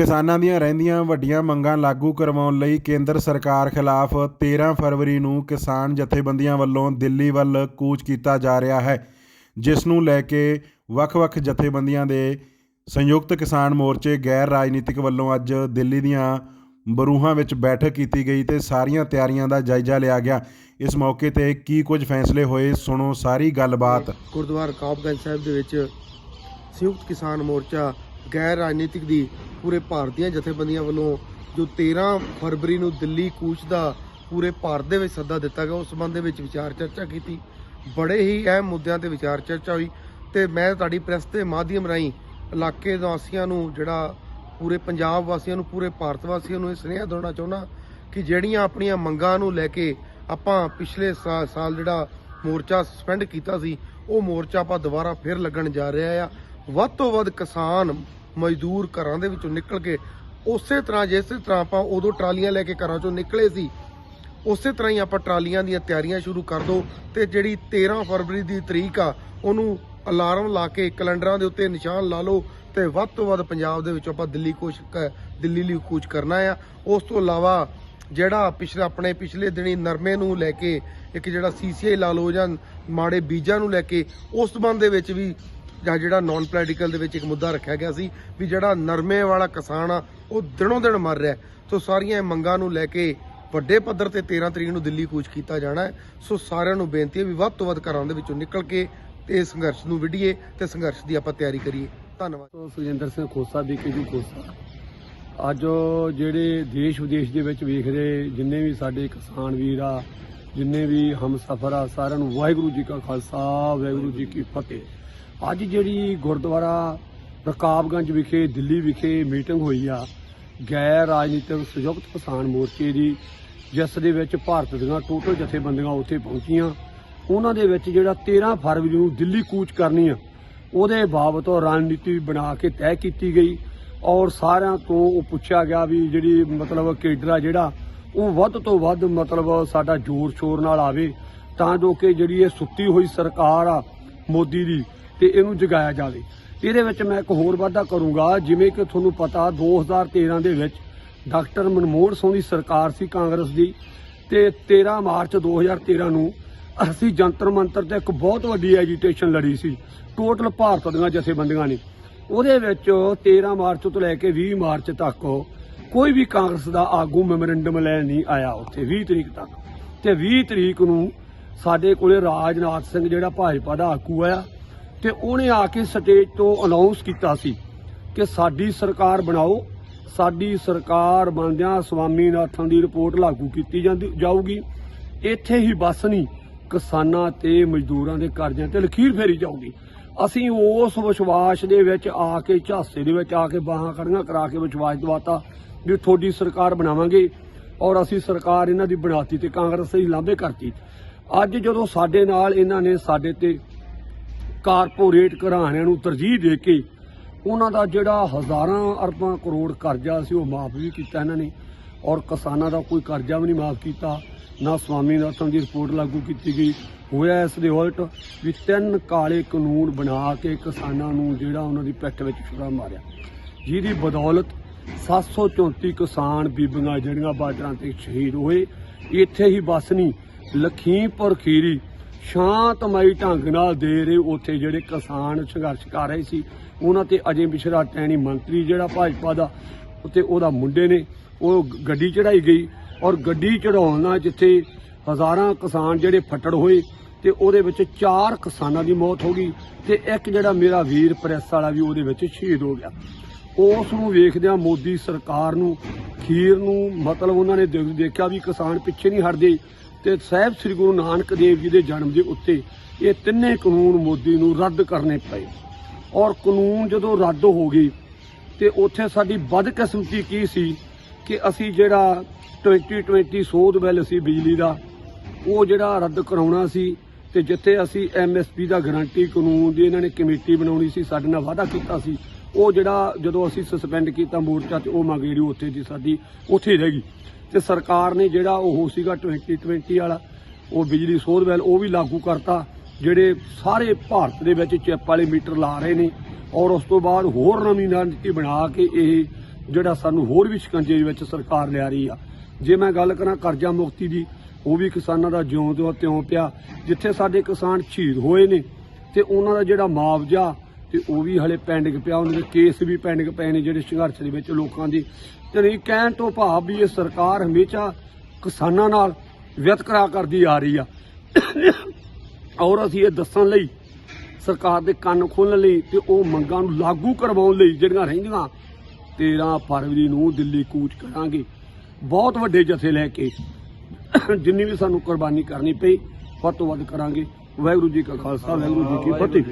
ਕਿਸਾਨਾਂ ਦੀਆਂ ਰਹਿੰਦੀਆਂ ਵੱਡੀਆਂ ਮੰਗਾਂ ਲਾਗੂ ਕਰਵਾਉਣ ਲਈ ਕੇਂਦਰ ਸਰਕਾਰ ਖਿਲਾਫ 13 ਫਰਵਰੀ ਨੂੰ ਕਿਸਾਨ ਜਥੇਬੰਦੀਆਂ ਵੱਲੋਂ ਦਿੱਲੀ ਵੱਲ ਕੂਚ ਕੀਤਾ ਜਾ ਰਿਹਾ ਹੈ, ਜਿਸ ਨੂੰ ਲੈ ਕੇ ਵੱਖ-ਵੱਖ ਜਥੇਬੰਦੀਆਂ ਦੇ ਸੰਯੁਕਤ ਕਿਸਾਨ ਮੋਰਚੇ ਗੈਰ ਰਾਜਨੀਤਿਕ ਵੱਲੋਂ ਅੱਜ ਦਿੱਲੀ ਦੀਆਂ ਬਰੂਹਾਂ ਵਿੱਚ ਬੈਠਕ ਕੀਤੀ ਗਈ ਤੇ ਸਾਰੀਆਂ ਤਿਆਰੀਆਂ ਦਾ ਜਾਇਜ਼ਾ ਲਿਆ ਗਿਆ। ਇਸ ਮੌਕੇ ਤੇ ਕੀ ਕੁਝ ਫੈਸਲੇ ਹੋਏ ਸੁਣੋ ਸਾਰੀ ਗੱਲਬਾਤ। ਗੁਰਦੁਆਰਾ ਕਾਬਗੰਜ ਸਾਹਿਬ ਦੇ ਵਿੱਚ ਸੰਯੁਕਤ ਕਿਸਾਨ ਮੋਰਚਾ ਗੈਰ ਰਾਜਨੀਤਿਕ ਦੀ ਪੂਰੇ ਭਾਰਤੀਆਂ ਜਥੇਬੰਦੀਆਂ ਵੱਲੋਂ ਜੋ 13 ਫਰਵਰੀ ਨੂੰ ਦਿੱਲੀ ਕੂਚ ਦਾ ਪੂਰੇ ਭਾਰਤ ਦੇ ਵਿੱਚ ਸੱਦਾ ਦਿੱਤਾ ਗਿਆ, ਉਸ ਸੰਬੰਧ ਦੇ ਵਿੱਚ ਵਿਚਾਰ ਚਰਚਾ ਕੀਤੀ। ਬੜੇ ਹੀ ਅਹਿਮ ਮੁੱਦਿਆਂ ਤੇ ਵਿਚਾਰ ਚਰਚਾ ਹੋਈ ਤੇ ਮੈਂ ਤੁਹਾਡੀ ਪ੍ਰੈਸ ਦੇ ਮਾਧਿਅਮ ਰਾਹੀਂ ਇਲਾਕੇ ਵਾਸੀਆਂ ਨੂੰ, ਜਿਹੜਾ ਪੂਰੇ ਪੰਜਾਬ ਵਾਸੀਆਂ ਨੂੰ, ਪੂਰੇ ਭਾਰਤ ਵਾਸੀਆਂ ਨੂੰ ਇਹ ਸੁਨੇਹਾ ਦੇਣਾ ਚਾਹੁੰਦਾ ਕਿ ਜਿਹੜੀਆਂ ਆਪਣੀਆਂ ਮੰਗਾਂ ਨੂੰ ਲੈ ਕੇ ਆਪਾਂ ਪਿਛਲੇ ਸਾ- ਸਾਲ ਜਿਹੜਾ ਮੋਰਚਾ ਸਸਪੈਂਡ ਕੀਤਾ ਸੀ, ਉਹ ਮੋਰਚਾ ਆਪਾਂ ਦੁਬਾਰਾ ਫਿਰ ਲੱਗਣ ਜਾ ਰਿਹਾ ਆ। ਵੱਧ ਤੋਂ ਵੱਧ ਕਿਸਾਨ ਮਜ਼ਦੂਰ ਘਰਾਂ ਦੇ ਵਿੱਚੋਂ ਨਿਕਲ ਕੇ ਉਸੇ ਤਰ੍ਹਾਂ ਜਿਸੇ ਤਰ੍ਹਾਂ ਆਪਾਂ ਉਦੋਂ ਟਰਾਲੀਆਂ ਲੈ ਕੇ ਘਰਾਂ ਚੋਂ ਨਿਕਲੇ ਸੀ, ਉਸੇ ਤਰ੍ਹਾਂ ਹੀ ਆਪਾਂ ਟਰਾਲੀਆਂ ਦੀਆਂ ਤਿਆਰੀਆਂ ਸ਼ੁਰੂ ਕਰ ਦੋ ਤੇ ਜਿਹੜੀ 13 ਫਰਵਰੀ ਦੀ ਤਰੀਕ ਆ, ਉਹਨੂੰ ਅਲਾਰਮ ਲਾ ਕੇ ਕੈਲੰਡਰਾਂ ਦੇ ਉੱਤੇ ਨਿਸ਼ਾਨ ਲਾ ਲਓ ਤੇ ਵੱਧ ਤੋਂ ਵੱਧ ਪੰਜਾਬ ਦੇ ਵਿੱਚ ਆਪਾਂ ਦਿੱਲੀ ਕੋਸ਼ ਕ- ਦਿੱਲੀ ਲਈ ਕੂਚ ਕਰਨਾ ਆ। ਉਸ ਤੋਂ ਇਲਾਵਾ ਜਿਹੜਾ ਪਿਛਲੇ, ਆਪਣੇ ਪਿਛਲੇ ਦਿਨੀ ਨਰਮੇ ਨੂੰ ਲੈ ਕੇ ਇੱਕ ਜਿਹੜਾ ਸੀਸੀਆਈ ਲਾ ਲਓ ਜਾਂ ਮਾੜੇ ਬੀਜਾਂ ਨੂੰ ਲੈ ਕੇ ਉਸ ਸੰਬੰਧ ਦੇ ਵਿੱਚ ਵੀ ਜਾਂ ਜਿਹੜਾ ਨਾਨ ਪੋਲੀਟੀਕਲ ਦੇ ਵਿੱਚ ਇੱਕ ਮੁੱਦਾ ਰੱਖਿਆ ਗਿਆ ਸੀ ਵੀ ਜਿਹੜਾ ਨਰਮੇ ਵਾਲਾ ਕਿਸਾਨ ਆ, ਉਹ ਦਿਨੋਂ ਦਿਨ ਮਰ ਰਿਹਾ ਸੋ ਸਾਰੀਆਂ ਇਹ ਮੰਗਾਂ ਨੂੰ ਲੈ ਕੇ ਵੱਡੇ ਪੱਧਰ ਤੇ 13 ਤਰੀਕ ਨੂੰ ਦਿੱਲੀ ਕੂਚ ਕੀਤਾ ਜਾਣਾ ਹੈ। ਸੋ ਸਾਰਿਆਂ ਨੂੰ ਬੇਨਤੀ ਹੈ ਵੀ ਵੱਧ ਤੋਂ ਵੱਧ ਘਰਾਂ ਦੇ ਵਿੱਚੋਂ ਨਿਕਲ ਕੇ ਤੇ ਸੰਘਰਸ਼ ਨੂੰ ਵਿਢੀਏ ਤੇ ਸੰਘਰਸ਼ ਦੀ ਆਪਾਂ ਤਿਆਰੀ ਕਰੀਏ। ਧੰਨਵਾਦ। ਤੋਂ ਸੁਖਜਿੰਦਰ ਸਿੰਘ ਖੋਸਾ ਦੀ ਜੀ ਖੋਸਾ। ਅੱਜ ਜਿਹੜੇ ਦੇਸ਼ ਵਿਦੇਸ਼ ਦੇ ਵਿੱਚ ਵੇਖ ਰਹੇ ਜਿੰਨੇ ਵੀ ਸਾਡੇ ਕਿਸਾਨ ਵੀਰ ਆ, ਜਿੰਨੇ ਵੀ ਹਮਸਫਰ ਆ, ਸਾਰਿਆਂ ਨੂੰ ਵਾਹਿਗੁਰੂ ਜੀ ਕਾ ਖਾਲਸਾ, ਵਾਹਿਗੁਰੂ ਜੀ ਕੀ ਫਤਿਹ। ਅੱਜ ਜਿਹੜੀ ਗੁਰਦੁਆਰਾ ਰਕਾਬਗੰਜ ਵਿਖੇ, ਦਿੱਲੀ ਵਿਖੇ ਮੀਟਿੰਗ ਹੋਈ ਆ, ਗੈਰ ਰਾਜਨੀਤਿਕ ਸੰਯੁਕਤ ਕਿਸਾਨ ਮੋਰਚੇ ਦੀ, ਜਿਸ ਦੇ ਵਿੱਚ ਭਾਰਤ ਦੀਆਂ ਟੋਟਲ ਜਥੇਬੰਦੀਆਂ ਉੱਥੇ ਪਹੁੰਚੀਆਂ। ਉਹਨਾਂ ਦੇ ਵਿੱਚ ਜਿਹੜਾ 13 ਫਰਵਰੀ ਨੂੰ ਦਿੱਲੀ ਕੂਚ ਕਰਨੀ ਆ, ਉਹਦੇ ਬਾਬਤ ਰਣਨੀਤੀ ਬਣਾ ਕੇ ਤੈਅ ਕੀਤੀ ਗਈ। ਔਰ ਸਾਰਿਆਂ ਤੋਂ ਉਹ ਪੁੱਛਿਆ ਗਿਆ ਵੀ ਜਿਹੜੀ ਮਤਲਬ ਕੇਡਰਾ ਜਿਹੜਾ, ਉਹ ਵੱਧ ਤੋਂ ਵੱਧ ਮਤਲਬ ਸਾਡਾ ਜ਼ੋਰ ਸ਼ੋਰ ਨਾਲ ਆਵੇ, ਤਾਂ ਜੋ ਕਿ ਜਿਹੜੀ ਇਹ ਸੁੱਤੀ ਹੋਈ ਸਰਕਾਰ ਆ ਮੋਦੀ ਦੀ ਤੇ ਇਹਨੂੰ ਜਗਾਇਆ ਜਾਵੇ। ਇਹਦੇ ਵਿੱਚ ਮੈਂ ਇੱਕ ਹੋਰ ਵਾਅਦਾ ਕਰੂੰਗਾ, ਜਿਵੇਂ ਕਿ ਤੁਹਾਨੂੰ ਪਤਾ 2013 ਦੇ ਵਿੱਚ ਡਾਕਟਰ ਮਨਮੋਹਨ ਸਿੰਘ ਦੀ ਸਰਕਾਰ ਸੀ ਕਾਂਗਰਸ ਦੀ ਤੇ 13 ਮਾਰਚ 2013 ਨੂੰ ਅਸੀਂ ਜੰਤਰ ਮੰਤਰ ਤੇ ਇੱਕ ਬਹੁਤ ਵੱਡੀ ਐਜੀਟੇਸ਼ਨ ਲੜੀ ਸੀ। ਟੋਟਲ ਭਾਰਤ ਦੀਆਂ ਜਥੇਬੰਦੀਆਂ ਨੇ। ਉਹਦੇ ਵਿੱਚ 13 ਮਾਰਚ ਤੋਂ ਲੈ ਕੇ 20 ਮਾਰਚ ਤੱਕ ਕੋਈ ਵੀ ਕਾਂਗਰਸ ਦਾ ਆਗੂ ਮੈਮੋਰੈਂਡਮ ਲੈ ਨਹੀਂ ਆਇਆ ਉੱਥੇ 20 ਤਰੀਕ ਤੱਕ। ਤੇ 20 ਤਰੀਕ ਨੂੰ ਸਾਡੇ ਕੋਲੇ ਰਾਜਨਾਥ ਸਿੰਘ, ਜਿਹੜਾ ਭਾਜਪਾ ਦਾ ਆਗੂ ਆਇਆ ਤੇ ਉਹਨੇ ਆ ਕੇ ਸਟੇਜ ਤੋਂ ਅਨਾਉਂਸ ਕੀਤਾ ਸੀ ਕਿ ਸਾਡੀ ਸਰਕਾਰ ਬਣਾਓ, ਸਾਡੀ ਸਰਕਾਰ ਬਣਦਿਆਂ ਸਵਾਮੀਨਾਥਨ ਦੀ ਰਿਪੋਰਟ ਲਾਗੂ ਕੀਤੀ ਜਾਂਦੀ, ਜਾਊਗੀ। ਇੱਥੇ ਹੀ ਬਸ ਨਹੀਂ, ਕਿਸਾਨਾਂ ਤੇ ਮਜ਼ਦੂਰਾਂ ਦੇ ਕਰਜ਼ਿਆਂ ਤੇ ਲਖੀਰ ਫੇਰੀ ਜਾਊਗੀ। ਅਸੀਂ ਉਸ ਵਿਸ਼ਵਾਸ ਦੇ ਵਿੱਚ ਆ ਕੇ, ਝਾਸੇ ਦੇ ਵਿੱਚ ਆ ਕੇ ਬਾਹਾਂ ਖੜੀਆਂ ਕਰਾ ਕੇ ਵਿਸ਼ਵਾਸ ਦਿਵਾਤਾ ਵੀ ਤੁਹਾਡੀ ਸਰਕਾਰ ਬਣਾਵਾਂਗੇ ਔਰ ਅਸੀਂ ਸਰਕਾਰ ਇਹਨਾਂ ਦੀ ਬਣਾਤੀ ਤੇ ਕਾਂਗਰਸ ਦੀ ਲਾਂਭੇ ਕਰਤੀ। ਅੱਜ ਜਦੋਂ ਸਾਡੇ ਨਾਲ ਇਹਨਾਂ ਨੇ ਸਾਡੇ ਤੇ ਕਾਰਪੋਰੇਟ ਘਰਾਣਿਆਂ ਨੂੰ ਤਰਜੀਹ ਦੇ ਕੇ ਉਹਨਾਂ ਦਾ ਜਿਹੜਾ ਹਜ਼ਾਰਾਂ ਅਰਬਾਂ ਕਰੋੜ ਕਰਜ਼ਾ ਸੀ ਉਹ ਮਾਫ ਵੀ ਕੀਤਾ ਇਹਨਾਂ ਨੇ ਔਰ ਕਿਸਾਨਾਂ ਦਾ ਕੋਈ ਕਰਜ਼ਾ ਵੀ ਨਹੀਂ ਮਾਫ ਕੀਤਾ, ਨਾ ਸਵਾਮੀਨਾਥਨ ਦੀ ਰਿਪੋਰਟ ਲਾਗੂ ਕੀਤੀ ਗਈ। ਹੋਇਆ ਇਸ ਦੇ ਉਲਟ ਵੀ ਤਿੰਨ ਕਾਲੇ ਕਾਨੂੰਨ ਬਣਾ ਕੇ ਕਿਸਾਨਾਂ ਨੂੰ ਜਿਹੜਾ ਉਹਨਾਂ ਦੀ ਪਿੱਠ ਵਿੱਚ ਛੁਰਾ ਮਾਰਿਆ। ਜਿਹਦੀ ਬਦੌਲਤ 734 ਕਿਸਾਨ ਬੀਬੀਆਂ ਜਿਹੜੀਆਂ ਬਾਰਡਰਾਂ ਤੇ ਸ਼ਹੀਦ ਹੋਏ। ਇੱਥੇ ਹੀ ਬਸ ਨਹੀਂ, ਲਖੀਮਪੁਰ ਖੀਰੀ ਸ਼ਾਂਤਮਈ ਢੰਗ ਨਾਲ ਦੇ ਰਹੇ ਉੱਥੇ ਜਿਹੜੇ ਕਿਸਾਨ ਸੰਘਰਸ਼ ਕਰ ਰਹੇ ਸੀ। ਉਹਨਾਂ ਤੇ ਅਜੇ ਮਿਸ਼ਰਾ ਟੈਣੀ ਮੰਤਰੀ ਜਿਹੜਾ ਭਾਜਪਾ ਦਾ ਉੱਤੇ ਉਹਦਾ ਮੁੰਡੇ ਨੇ, ਉਹ ਗੱਡੀ ਚੜਾਈ ਗਈ ਔਰ ਗੱਡੀ ਚੜਾਉਣ ਨਾਲ ਜਿੱਥੇ ਹਜ਼ਾਰਾਂ ਕਿਸਾਨ ਜਿਹੜੇ ਫੱਟੜ ਹੋਏ ਤੇ ਉਹਦੇ ਵਿੱਚ ਚਾਰ ਕਿਸਾਨਾਂ ਦੀ ਮੌਤ ਹੋ ਗਈ ਤੇ ਇੱਕ ਜਿਹੜਾ ਮੇਰਾ ਵੀਰ ਪ੍ਰੈਸ ਵਾਲਾ ਵੀ ਉਹਦੇ ਵਿੱਚ ਸ਼ਹੀਦ ਹੋ ਗਿਆ। ਉਸ ਨੂੰ ਵੇਖਦਿਆਂ ਮੋਦੀ ਸਰਕਾਰ ਨੂੰ ਖੀਰ ਨੂੰ ਮਤਲਬ ਉਹਨਾਂ ਨੇ ਦੇਖਿਆ ਵੀ ਕਿਸਾਨ ਪਿੱਛੇ ਨਹੀਂ ਹਟਦੇ। ਤੇ ਸਾਹਿਬ ਸ੍ਰੀ ਗੁਰੂ ਨਾਨਕ ਦੇਵ ਜੀ ਦੇ ਜਨਮ ਦੇ ਉੱਤੇ ਇਹ ਤਿੰਨੇ ਕਾਨੂੰਨ ਮੋਦੀ ਨੂੰ ਰੱਦ ਕਰਨੇ ਪਏ। ਔਰ ਕਾਨੂੰਨ ਜਦੋਂ ਰੱਦ ਹੋ ਗਏ ਤੇ ਉੱਥੇ ਸਾਡੀ ਬਦਕਿਸਮਤੀ ਕੀ ਸੀ ਕਿ ਅਸੀਂ ਜਿਹੜਾ 2020 ਸੋਧ ਬਿੱਲ ਸੀ ਬਿਜਲੀ ਦਾ, ਉਹ ਜਿਹੜਾ ਰੱਦ ਕਰਾਉਣਾ ਸੀ ਤੇ ਜਿੱਥੇ ਅਸੀਂ ਐਮਐਸਪੀ ਦਾ ਗਾਰੰਟੀ ਕਾਨੂੰਨ ਦੀ ਇਹਨਾਂ ਨੇ ਕਮੇਟੀ ਬਣਾਉਣੀ ਸੀ, ਸਾਡੇ ਨਾਲ ਵਾਅਦਾ ਕੀਤਾ ਸੀ ਉਹ ਜਿਹੜਾ ਜਦੋਂ ਅਸੀਂ ਸਸਪੈਂਡ ਕੀਤਾ ਮੋਰਚਾ ਤੇ ਉਹ ਮੰਗ ਜਿਹੜੀ ਉੱਥੇ ਦੀ ਸਾਡੀ ਉੱਥੇ ਹੀ ਰਹਿ ਗਈ। ਤੇ ਸਰਕਾਰ ਨੇ ਜਿਹੜਾ ਉਹ ਸੀਗਾ 2020 ਵਾਲਾ, ਉਹ ਬਿਜਲੀ ਸੋਧ ਬਿੱਲ ਉਹ ਵੀ ਲਾਗੂ ਕਰਤਾ, ਜਿਹੜੇ ਸਾਰੇ ਭਾਰਤ ਦੇ ਵਿੱਚ ਚਿੱਪ ਵਾਲੇ ਮੀਟਰ ਲਾ ਰਹੇ ਨੇ ਔਰ ਉਸ ਤੋਂ ਬਾਅਦ ਹੋਰ ਨਵੀਂ ਰਣਨੀਤੀ ਬਣਾ ਕੇ ਇਹ ਜਿਹੜਾ ਸਾਨੂੰ ਹੋਰ ਵੀ ਸ਼ਿਕੰਜੇ ਦੇ ਵਿੱਚ ਸਰਕਾਰ ਲਿਆ ਰਹੀ ਆ। ਜੇ ਮੈਂ ਗੱਲ ਕਰਾਂ ਕਰਜ਼ਾ ਮੁਕਤੀ ਦੀ, ਉਹ ਵੀ ਕਿਸਾਨਾਂ ਦਾ ਜਿਉਂ ਤੋਂ ਤਿਉਂ ਪਿਆ। ਜਿੱਥੇ ਸਾਡੇ ਕਿਸਾਨ ਸ਼ਹੀਦ ਹੋਏ ਨੇ ਤੇ ਉਹਨਾਂ ਦਾ ਜਿਹੜਾ ਮੁਆਵਜ਼ਾ ਤੇ ਉਹ ਵੀ ਹਲੇ ਪੈਂਡਿੰਗ ਪਿਆ ਉਹਨਾਂ ਦੇ ਕੇਸ ਵੀ ਪੈਂਡਿੰਗ ਪਏ ਨੇ ਜਿਹੜੇ ਸੰਘਰਸ਼ ਦੇ ਵਿੱਚ ਲੋਕਾਂ ਦੀ। ਤੇ ਨਹੀਂ ਕਹਿਣ ਤੋਂ ਭਾਵ ਵੀ ਇਹ ਸਰਕਾਰ ਹਮੇਸ਼ਾ ਕਿਸਾਨਾਂ ਨਾਲ ਵਿਤਕਰਾ ਕਰਦੀ ਆ ਰਹੀ ਆ। ਔਰ ਅਸੀਂ ਇਹ ਦੱਸਣ ਲਈ ਸਰਕਾਰ ਦੇ ਕੰਨ ਖੋਲ੍ਹਣ ਲਈ ਤੇ ਉਹ ਮੰਗਾਂ ਨੂੰ ਲਾਗੂ ਕਰਵਾਉਣ ਲਈ ਜਿਹੜੀਆਂ ਰਹਿੰਦੀਆਂ 13 ਫਰਵਰੀ ਨੂੰ ਦਿੱਲੀ ਕੂਚ ਕਰਾਂਗੇ। ਬਹੁਤ ਵੱਡੇ ਜਥੇ ਲੈ ਕੇ ਜਿੰਨੀ ਵੀ ਸਾਨੂੰ ਕੁਰਬਾਨੀ ਕਰਨੀ ਪਈ ਵੱਧ ਤੋਂ ਵੱਧ ਕਰਾਂਗੇ। ਵਾਹਿਗੁਰੂ ਜੀ ਕਾ ਖਾਲਸਾ ਵਾਹਿਗੁਰੂ ਜੀ ਕੀ ਫਤਿਹ।